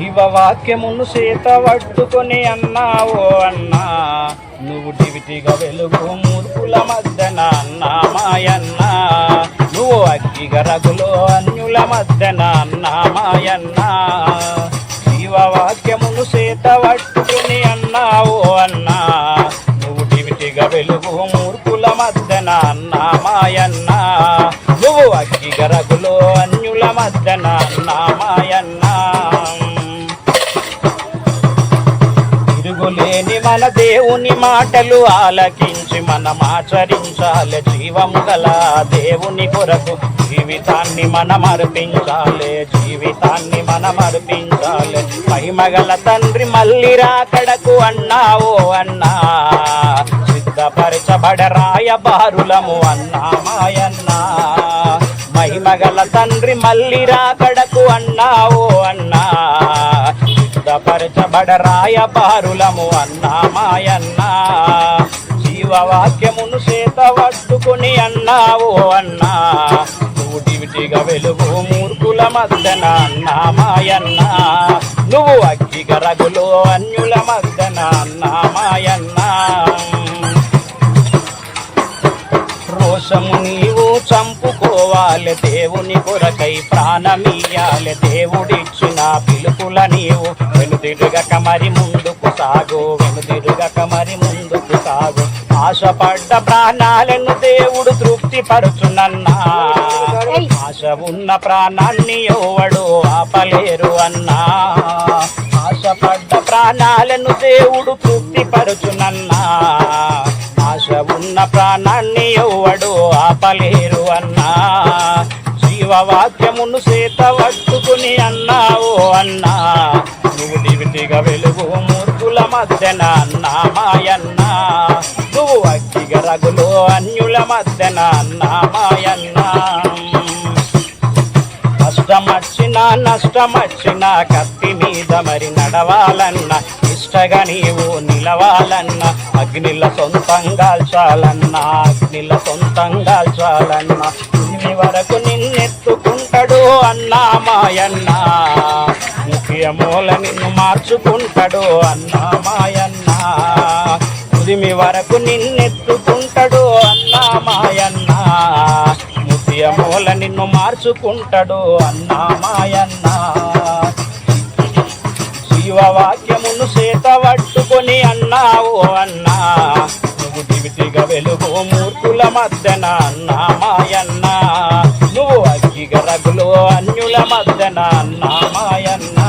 జీవవాక్యమును సీత పట్టుకొని అన్నావో అన్నా. నువ్వు డివిటిగా వెలుగు మూర్ఖుల మధ్యన అన్నా మాయన్న నువ్వు అగ్గిగా రగులు అన్యుల మధ్యన అన్నా మాయన్న జీవవాక్యమును సీత పట్టుకుని అన్నావో అన్నా. నువ్వు డివిటిగా వెలుగు మూర్ఖుల మధ్యన అన్నా మాయన్న నువ్వు అగ్గిగా రగులు అన్యుల మధ్యన అన్నా మాయన్న మన దేవుని మాటలు ఆలకించి మనం ఆచరించాలి జీవము గల దేవుని కొరకు. జీవితాన్ని మనం అర్పించాలి జీవితాన్ని మనం అర్పించాలి. మహిమగల తండ్రి మళ్ళీ రాకడకు అన్నావో అన్నా. సిద్ధపరచబడ రాయబారులము అన్నా మాయన్నా. మహిమగల తండ్రి మళ్ళీ రాకడకు అన్నావో అన్నా. సిద్ధపరచబడ రాయబారులము అన్నా మాయన్నా. జీవవాక్యమును చేత పట్టుకుని అన్నావు అన్నా. నూటివిటిగా వెలుగు మూర్ఖుల మధ్యన అన్నా మాయన్నా. నువ్వు అగ్గిగ రగులో అన్యుల మధ్య రోషము నీవు చంపుకోవాలి. దేవుని కొరకై ప్రాణమీయాలి దేవుడిచ్చిన పిలుపుల నీవు వెనుదిరుగక మరి ముందుకు సాగు. వెనుదిరుగక మరి ముందుకు సాగు. ఆశపడ్డ ప్రాణాలను దేవుడు తృప్తి పరుచునన్నా ఆశ ఉన్న ప్రాణాన్ని ఎవడు ఆపలేరు అన్నా. ఆశపడ్డ ప్రాణాలను దేవుడు తృప్తి పరుచునన్నా ప్రాణాన్ని ఎవడు ఆపలేరు అన్నా. జీవవాక్యమును చేత పట్టుకుని అన్నావు అన్నా. నువ్వు దివిటిగా వెలుగు మూర్ఖుల మధ్యన అన్నా నువ్వు అగ్గిగ రగులు అన్యుల మధ్యన అన్నా మాయన్నా కష్టమచ్చినా నష్టమచ్చినా కత్తి మీద మరి నడవాలన్నా. నిష్టగా నీవు నిలవాలన్న అగ్నిల సొంతంగా చాలన్నా అగ్నిల సొంతంగా చాలన్నా ఇన్ని వరకు నిన్నెత్తుకుంటాడు అన్నా మాయన్న. ముఖ్యమూల నిన్ను మార్చుకుంటాడు అన్నా మాయన్న. ఉదిమి వరకు నిన్నెత్తుకుంటాడు అన్నా మాయన్న. ముఖ్యమూల నిన్ను మార్చుకుంటాడు అన్నా మాయన్నా. జీవవాక్యమును చేత పట్టుకొని అన్నావు అన్నా. నువ్వు దివిటిగా వెలుగు మూర్ఖుల మధ్యన అన్నా మాయన్నా. నువ్వు అగ్గిగ రగులు అన్యుల మధ్యన అన్నా మాయన్న.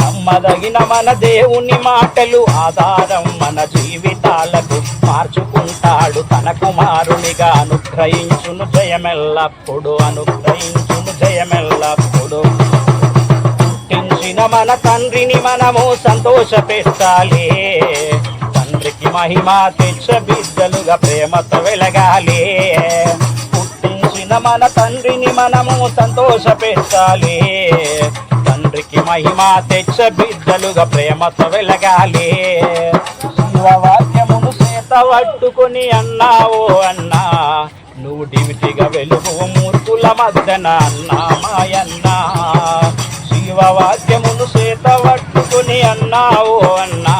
నమ్మదగిన మన దేవుని మాటలు ఆధారం మన జీవితాలకు మార్చుకుంటాడు తన కుమారునిగా అనుగ్రహించును జయమెల్లప్పుడు అనుగ్రహించును జయమెల్లప్పుడు. పుట్టించిన మన తండ్రిని మనము సంతోషపెట్టాలి. తండ్రికి మహిమ తెచ్చ బిడ్డలుగా ప్రేమతో వెలగాలి. పుట్టించిన మన తండ్రిని మనము సంతోషపెట్టాలి. తండ్రికి మహిమ తెచ్చ బిడ్డలుగా ప్రేమతో వెలగాలి. శివవాక్యమును చేత పట్టుకొని అన్నావు అన్నా నువ్వు డివిటిగా వెలుగు మూర్తుల మధ్యన అన్నా మాయన్నా. వాక్యమును చేత పట్టుకుని అన్నావు అన్నా.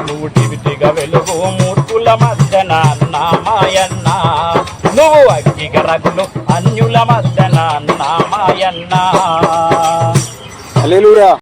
నువ్వు టివిటిగా వెలుగు మూర్ఖుల మధ్యన అన్నామాయన్నా. నువ్వు అగ్గిగ రగులు అన్యుల మధ్యన అన్నామాయన్నా.